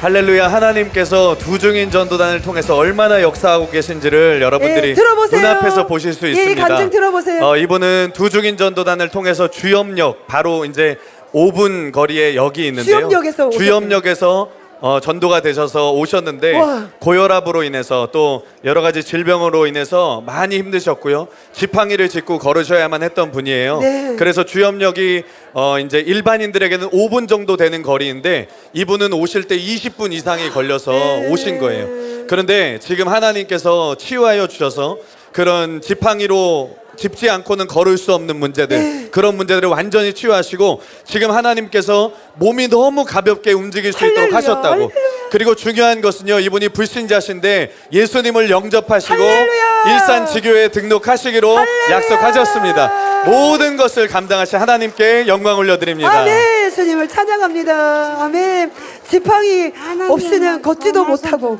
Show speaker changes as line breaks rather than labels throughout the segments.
할렐루야 하나님께서 두 중인 전도단을 통해서 얼마나 역사하고 계신지를 여러분들이
예, 들어보세요.
눈앞에서 보실 수
예,
있습니다.
간증 들어보세요.
어, 이분은 두 중인 전도단을 통해서 주염역 바로 이제 5분 거리에 여기 있는데요.
주염역에서 오셨군요.
주염역에서 어, 전도가 되셔서 오셨는데
와.
고혈압으로 인해서 또 여러 가지 질병으로 인해서 많이 힘드셨고요. 지팡이를 짚고 걸으셔야만 했던 분이에요.
네.
그래서 주염역이 어 이제 일반인들에게는 5분 정도 되는 거리인데 이분은 오실 때 20분 이상이 걸려서
네.
오신 거예요. 그런데 지금 하나님께서 치유하여 주셔서 그런 지팡이로 짚지 않고는 걸을 수 없는 문제들
네.
그런 문제들을 완전히 치유하시고 지금 하나님께서 몸이 너무 가볍게 움직일 수 있도록
할렐루야,
하셨다고
할렐루야.
그리고 중요한 것은요 이분이 불신자신데 예수님을 영접하시고
할렐루야.
일산 지교에 등록하시기로
할렐루야.
약속하셨습니다 모든 것을 감당하신 하나님께 영광 올려드립니다
아멘. 주님을 찬양합니다. 아멘. 지팡이 없이는 걷지도 못하고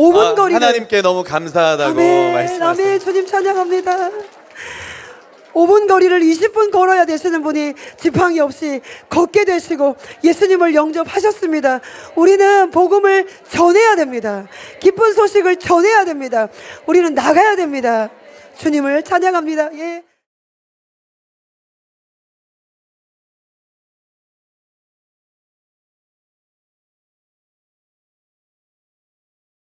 5분
아,
거리를
하나님께 너무 감사하다고
아멘.
말씀하셨습니다
아멘. 주님 찬양합니다. 5분 거리를 20분 걸어야 되시는 분이 지팡이 없이 걷게 되시고 예수님을 영접하셨습니다. 우리는 복음을 전해야 됩니다. 기쁜 소식을 전해야 됩니다. 우리는 나가야 됩니다. 주님을 찬양합니다. 예.